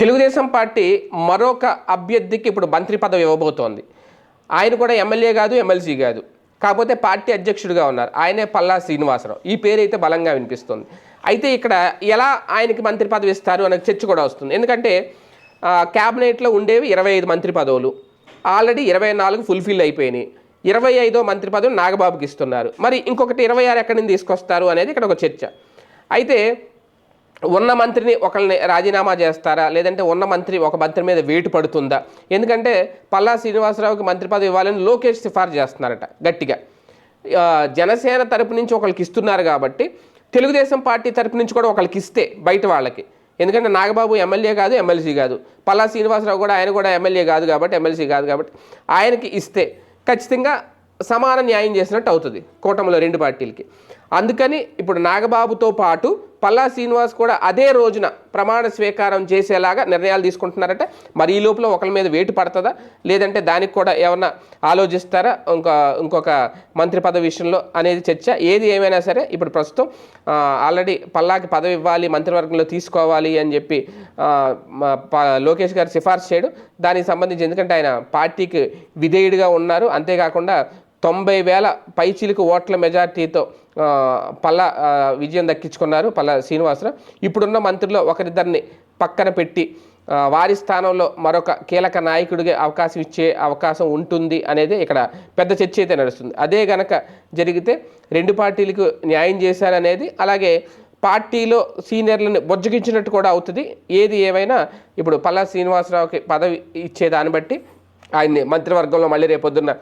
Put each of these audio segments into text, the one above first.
Telugu Desam party మరొక అభ్యర్థికి ఇప్పుడు మంత్రి పదవి ఇవ్వబోతోంది. ఆయన కూడా ఎమ్మెల్యే కాదు ఎమ్మెల్సీ కాదు. కాకపోతే పార్టీ అధ్యక్షుడిగా ఉన్నారు. ఆయనే పల్లా శ్రీనివాసరావు. ఈ పేరు అయితే బలంగా వినిపిస్తుంది. అయితే ఇక్కడ ఎలా ఆయనకి మంత్రి పదవి ఇస్తారు అనే చర్చ కూడా వస్తుంది. ఎందుకంటే క్యాబినెట్లో ఉండేవి ఇరవై ఐదు మంత్రి పదవులు. ఆల్రెడీ ఇరవై నాలుగు ఫుల్ఫిల్ అయిపోయినాయి. ఇరవై ఐదో మంత్రి పదవి నాగబాబుకి ఇస్తున్నారు. మరి ఇంకొకటి ఇరవై ఆరు ఎక్కడి నుంచి తీసుకొస్తారు అనేది ఇక్కడ ఒక చర్చ. అయితే ఉన్న మంత్రిని ఒకరిని రాజీనామా చేస్తారా? లేదంటే ఉన్న మంత్రి ఒక మంత్రి మీద వేటు పడుతుందా? ఎందుకంటే పల్లా శ్రీనివాసరావుకి మంత్రి పదవి ఇవ్వాలని లోకేష్ సిఫార్సు చేస్తున్నారట గట్టిగా. జనసేన తరపు నుంచి ఒకరికి ఇస్తున్నారు కాబట్టి తెలుగుదేశం పార్టీ తరపు నుంచి కూడా ఒకరికి ఇస్తే బయట వాళ్ళకి. ఎందుకంటే నాగబాబు ఎమ్మెల్యే కాదు ఎమ్మెల్సీ కాదు. పల్లా శ్రీనివాసరావు కూడా ఆయన కూడా ఎమ్మెల్యే కాదు కాబట్టి ఎమ్మెల్సీ కాదు కాబట్టి ఆయనకి ఇస్తే ఖచ్చితంగా సమాన న్యాయం చేసినట్టు అవుతుంది కూటమిలో రెండు పార్టీలకి. అందుకని ఇప్పుడు నాగబాబుతో పాటు పల్లా శ్రీనివాస్ కూడా అదే రోజున ప్రమాణ స్వీకారం చేసేలాగా నిర్ణయాలు తీసుకుంటున్నారట. మరి ఈ లోపల ఒకరి మీద వేటు పడుతుందా? లేదంటే దానికి కూడా ఏమన్నా ఆలోచిస్తారా? ఇంకో ఇంకొక మంత్రి పదవి విషయంలో అనేది చర్చ. ఏది ఏమైనా సరే ఇప్పుడు ప్రస్తుతం ఆల్రెడీ పల్లాకి పదవి ఇవ్వాలి మంత్రివర్గంలో తీసుకోవాలి అని చెప్పి లోకేష్ గారు సిఫార్సు చేయడం దానికి సంబంధించి ఎందుకంటే ఆయన పార్టీకి విధేయుడిగా ఉన్నారు. అంతేకాకుండా తొంభై వేల పైచిలుకు ఓట్ల మెజార్టీతో పల్లా విజయం దక్కించుకున్నారు పల్లా శ్రీనివాసరావు. ఇప్పుడున్న మంత్రుల్లో ఒకరిద్దరిని పక్కన పెట్టి వారి స్థానంలో మరొక కీలక నాయకుడికి అవకాశం ఇచ్చే అవకాశం ఉంటుంది అనేది ఇక్కడ పెద్ద చర్చ అయితే నడుస్తుంది. అదే గనక జరిగితే రెండు పార్టీలకు న్యాయం చేశారనేది అలాగే పార్టీలో సీనియర్లను బొజ్జగించినట్టు కూడా అవుతుంది. ఏది ఏమైనా ఇప్పుడు పల్లా శ్రీనివాసరావుకి పదవి ఇచ్చే దాన్ని బట్టి ఆయన్ని మంత్రివర్గంలో మళ్ళీ రేపొద్దున్న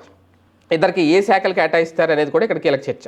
ఇద్దరికి ఏ శాఖలు కేటాయిస్తారు అనేది కూడా ఇక్కడ కీలక చర్చ.